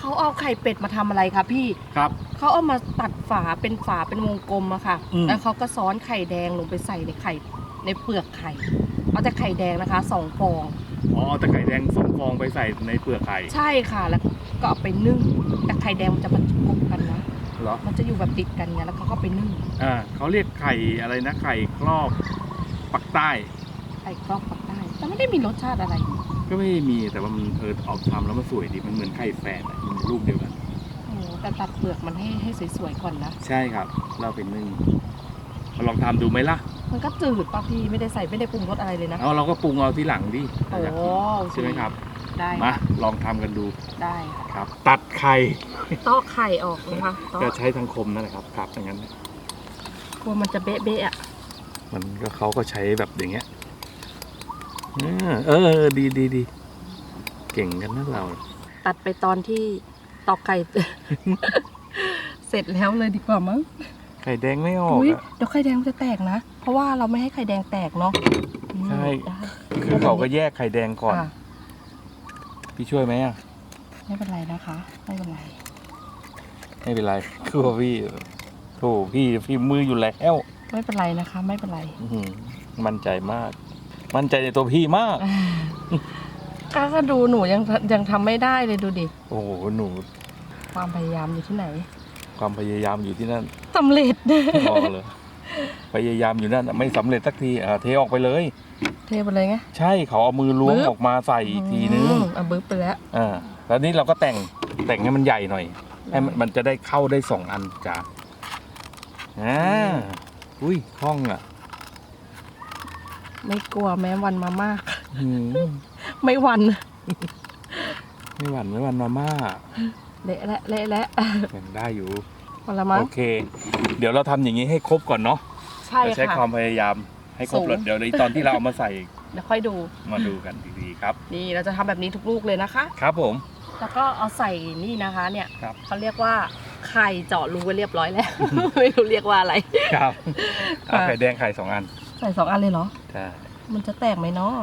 เขาเอาไข่เป็ดมาทำอะไรคะพี่ ครับ เขาเอามาตัดฝาเป็นฝาเป็นวงกลมอะค่ะ อืม แล้วเขาก็ซ้อนไข่แดงลงไปใส่ในไข่ในเปลือกไข่ เอาแต่ไข่แดงนะคะสองฟอง อ๋อแต่ไข่แดงสองฟองไปใส่ในเปลือกไข่ใช่ค่ะ แล้วก็เอาไปนึ่ง แต่ไข่แดงมันจะมันกบกันนะ เหรอมันจะอยู่แบบติดกันไงแล้วเขาก็ไปนึ่งอ่าเขาเรียกไข่อะไรนะไข่ครอบปักใต้ ไข่กรอบปักได้แต่ไม่ได้มีรสชาติอะไร ก็ไม่มีแต่ว่ามันเออออกทำแล้วมันสวยดีมันเหมือนไข่แฝดอะมันรูปเดียวกัน โอ้แต่ตัดเปลือกมันให้ให้สวยๆก่อนนะ ใช่ครับ เราเป็นนึ่งมาลองทำดูไหมล่ะมันก็จืดป่ะพี่ไม่ได้ใส่ไม่ได้ปรุงรสอะไรเลยนะ เอาเราก็ปรุงเอาที่หลังดิโอ้อยากกินโอเคใช่ไหมครับ ได้มาลองทำกันดูได้ค่ะครับ ตัดไข่ตอกไข่ออกนะคะตอก็กใช้ทางคมนั่นแหละครับครับอย่างนั้น กลัวมันจะเบ๊ะๆอะมันก็เขาก็ใช้แบบอย่างเงี้ย เออเออเออ ดีดีดีเก่งกันนะเรา ตัดไปตอนที่ตอกไข่ เสร็จแล้วเลยดีกว่ามั้งไข่แดงไม่ออกอุ้ยอะเดี๋ยวไข่แดงมันจะแตกนะ เพราะว่าเราไม่ให้ไข่แดงแตกเนาะใช่ได้คือเขาก็แยกไข่แดงก่อน ค่ะพี่ช่วยไหมอะ ไม่เป็นไรนะคะ ไม่เป็นไร ไม่เป็นไรคือว่าพี่โถพี่พี่มืออยู่แล้วไม่เป็นไรนะคะ ไม่เป็นไร อื้อหือมั่นใจมาก มั่นใจในตัวพี่มาก ก็ก็ดูหนูยังยังทำไม่ได้เลยดูดิ โอ้โหหนูความพยายามอยู่ที่ไหนความพยายามอยู่ที่นั่นสำเร็จ พอเลยพยายามอยู่นั่นไม่สำเร็จสักทีอ่าเทออกไปเลย เทไปเลยไง ใช่เขาเอามือล้วงบึ๊บ ออกมาใส่อีกทีนึงอืมเอาบึ๊บไปแล้ว อ่าแล้วนี้เราก็แต่งแต่งให้มันใหญ่หน่อย ให้มันมันจะได้เข้าได้สองอันจ้าอ่าอุ้ยคล่องอะ ไม่กลัวแม้วันมามาก อืมไม่วัน ไม่หวั่นไม่หวั่นมาม่าเละและเละและยังได้อยู่ พอละมั้งโอเค เดี๋ยวเราทำอย่างนี้ให้ครบก่อนเนาะใช่เราใช้ค่ะ ความพยายามให้ครบสูง แล้วเดี๋ยวในตอนที่เราเอามาใส่เดี๋ยวค่อยดู มาดูกันดีๆครับ นี่เราจะทำแบบนี้ทุกลูกเลยนะคะ ครับผม แล้วก็เอาใส่นี่นะคะเนี่ยครับ เขาเรียกว่าไข่เจาะรูไว้เรียบร้อยแล้ว ไม่รู้เรียกว่าอะไร ครับเอาไข่แดงไข่สองอัน ใส่สองอันเลยเหรอ ใช่มันจะแตกไหมเนาะ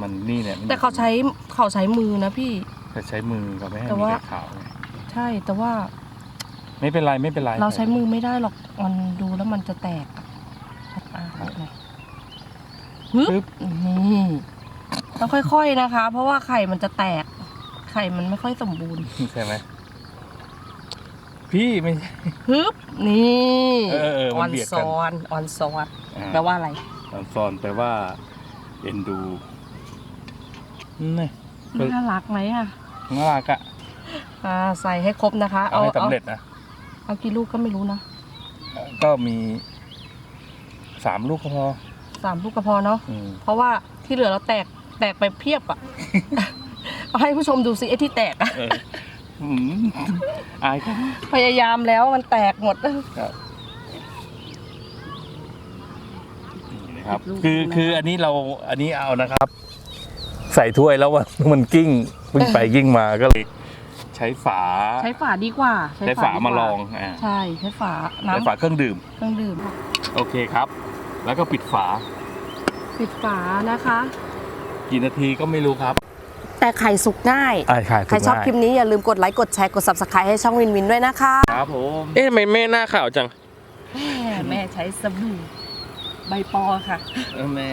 มันนี่เนี่ยมันแต่เขาใช้เขาใช้มือนะพี่จะใช้มือเขาไม่ให้แต่มีว่าไข่ขาวไงใช่แต่ว่าไม่เป็นไรไม่เป็นไรเราใช้มือไม่ได้หรอกมันดูแล้วมันจะแตกอะอะครับหน่อยฮึบนี่ต้องค่อยๆนะคะ เพราะว่าไข่มันจะแตก ไข่มันไม่ค่อยสมบูรณ์ ใช่ไหม พี่ไม่ใช่ ฮึบนี่เออเอออมัอนนเบียดซกันอนออนซอนอ่า แปลว่าอะไร ตอนซอนแปลว่า เอ็นดูนี่เออน่ารักไหมอะน่ารักอะอ่าใส่ให้ครบนะคะเอาให้สำเร็จนะ เอากี่ลูกก็ไม่รู้นะก็มีสามลูกก็พอสามลูกก็พอเนาะอืมเพราะว่าที่เหลือเราแตกแตกไปเพียบอะ เอาให้ผู้ชมดูสิไอ้ที่แตกอะเออ อืมอายครับพยายามแล้วมันแตกหมด ครับนี่นะครับลูกคือนะคืออันนี้เราอันนี้เอานะครับ ใส่ถ้วยแล้วมันมันกิ้งวิ่งไปกิ้งมาก็เลย ใช้ฝา ใช้ฝาดีกว่าใช้ฝาดีกว่มาลองอ่าใช่ใช้ฝาใช้น้ำฝาเครื่องดื่ม เครื่องดื่มโอเคครับ แล้วก็ปิดฝา ปิดฝานะคะ กี่นาทีก็ไม่รู้ครับ แต่ไข่สุกง่ายอ่าค่ะใครชอบคลิปนี้อย่าลืมกดไลค์กดแชร์กด subscribe ให้ช่องวินวินด้วยนะคะ ครับผมเอ๊ะทำไมแม่หน้าขาวจังแม่แม่ใช้สบู่ใบปอค่ะเออแม่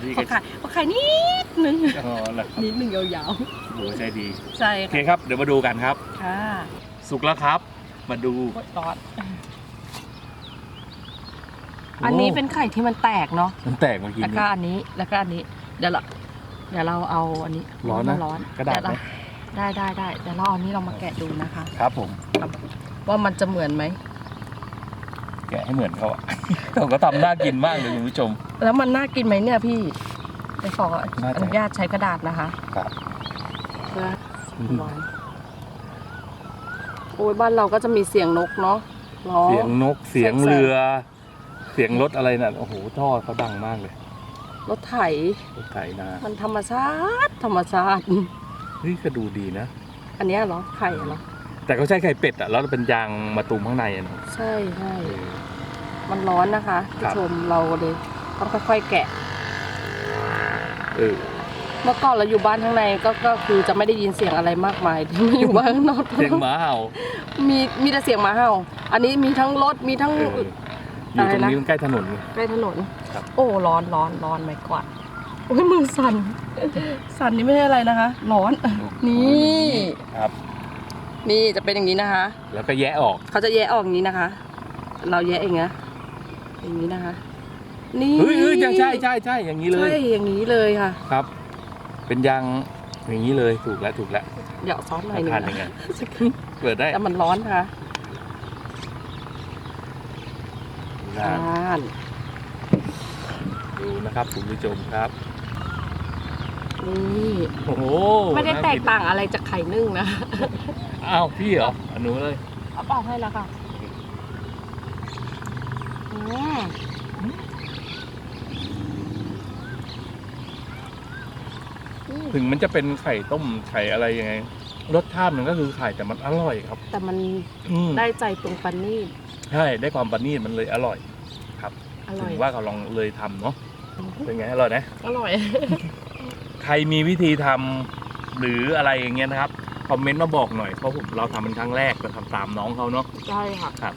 พี่ขอก็ขายขอขายนิดนึง อ๋อแล้วครับนิดนึงยาวโหใจดีๆ ใช่โอเคค่ะครับเดี๋ยวมาดูกันครับ ค่ะสุกแล้วครับ มาดูโคตรร้อนอันนี้เป็นไข่ที่มันแตกเนาะ มันแตกเมื่อกี้แล้วนี้ก็อันนี้แล้วก็อันนี้เดี๋ยวเรา เดี๋ยวเราเอาอันนี้ร้อนนะร้อนกระดาษไหมเยวเได้ได้ได้เดี๋ยวเราเอาอันนี้เรามาแกะดูนะคะ ครับผม ว่ามันจะเหมือนไหม แกะให้เหมือนเขาอะ เขาก็ทำน่ากินมากเลยคุณผู้ชม แล้วมันน่ากินไหมเนี่ยพี่ไปขอน่าจะ อนุญาตใช้กระดาษนะคะครับ เพื่อร้อนโอ้ยบ้านเราก็จะมีเสียงนกเนาะร้อง เสียงนกเสียงเรือ เสียงรถอะไรน่ะโอ้โหท่อเขาดังมากเลย รถไถ รถไถนามันธรรมชาติธรรมชาติเฮ้ยก็ดูดีนะ อันเนี้ยเหรอ ไข่เหรอ แต่เขาใช้ไข่เป็ดอะแล้วเป็นยางมาตุมข้างในอะเนอะใช่ใช่ เออ มันร้อนนะคะครัผู้บชมเราเลยต้องค่อยๆแกะ เออ เมื่อก่อนเราอยู่บ้านข้างในก็ก็คือจะไม่ได้ยินเสียงอะไรมากมายที่มาอยู่บ้านข้างนอกเสียงหมาเห่ามีมีแต่เสียงหมาเห่า อันนี้มีทั้งรถมีทั้ง เอออยู่ตรงนี้มันใกล้ถนนไง ใกล้ถนน ครับ โอ้ร้อนร้อนร้อนไม่กวาดโอ้ยมือสั่น สั่นนี่ไม่ใช่อะไรนะคะ ร้อน นี่ครับ นี่จะเป็นอย่างนี้นะคะ แล้วก็แยะออกเขาจะแยะออกอย่างนี้นะคะ เราแยะเองนะอย่างนี้นะคะ นี่เฮ้ยเฮ้ยใช่ใช่ใช่ใช่อย่างนี้เลยใช่อย่างนี้เลยค่ะ ครับ เป็นยางอย่างนี้เลยถูกแล้วถูกแล้วเดี๋ยวซ้อมหน่อยหนึงทานยังไงเปิดได้แต่มันร้อนค่ะนานอ่าน ดูนะครับคุณผู้ชมครับนี่โอ้โหไม่ได้แตกน่นต่างอะไรจากไข่นึ่งนะอ้าวพี่เหรออันนู้นเลยเอาเปล่าให้แล้วค่ะอืมถึงมันจะเป็นไข่ต้มไข่อะไรยังไงรสชาติมันก็คือไข่แต่มันอร่อยครับ แต่มันอืมได้ใจตรงปันนี่ใช่ได้ความปานีตมันเลยอร่อยอร่ถึอยงว่าเขาลองเลยทำเนาะ เป็นไงอร่อยนะอร่อย ใครมีวิธีทำหรืออะไรอย่างเงี้ยนะครับคอมเมนต์มาบอกหน่อยเพราะผมเราทำเป็นครั้งแรกเราทำตามน้องเขาเนาะใช่ค่ะครับ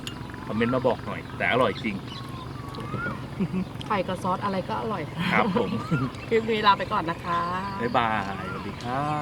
คอมเมนต์มาบอกหน่อย แต่อร่อยจริงไข่กับซอสอะไรก็อร่อยครับผมคลิปนี้ลาไปก่อนนะคะบ๊ายบายสวัสดีครับ